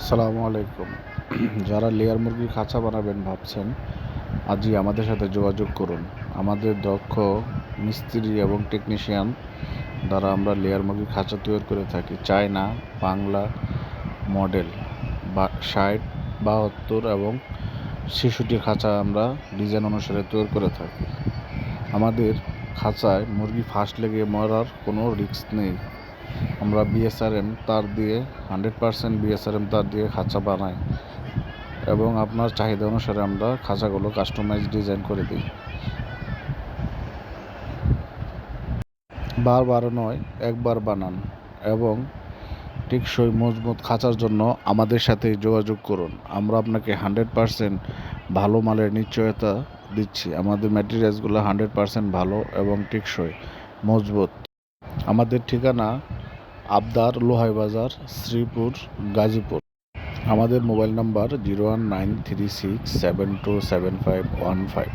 আসসালামু আলাইকুম। যারা লেয়ার মুরগির খাঁচা বানাবেন ভাবছেন, আজই আমাদের সাথে যোগাযোগ করুন। আমাদের দক্ষ মিস্ত্রি এবং টেকনিশিয়ান দ্বারা আমরা লেয়ার মুরগির খাঁচা তৈরি করে থাকি। চায়না, বাংলা মডেল বা ষাট, বাহাত্তর এবং ছেষট্টির খাঁচা আমরা ডিজাইন অনুসারে তৈরি করে থাকি। আমাদের খাঁচায় মুরগি ফার্স্ট লেগে মরার কোনো রিস্ক নেই। আমরা বিএসআরএম তার দিয়ে হান্ড্রেড পারসেন্ট বিএসআরএম তার দিয়ে খাঁচা বানাই এবং আপনার চাহিদা অনুসারে আমরা খাঁচাগুলো কাস্টমাইজ ডিজাইন করে দিই। বারবার নয়, একবার বানান এবং টেকসই মজবুত খাঁচার জন্য আমাদের সাথে যোগাযোগ করুন। আমরা আপনাকে হান্ড্রেড পারসেন্ট ভালো মালের নিশ্চয়তা দিচ্ছি। আমাদের ম্যাটেরিয়ালসগুলো হান্ড্রেড পারসেন্ট ভালো এবং টেকসই, মজবুত। আমাদের ঠিকানা আবদার লোহাইবাজার, শ্রীপুর, গাজীপুর। আমাদের mobile number zero one nine three six seven two seven five one five.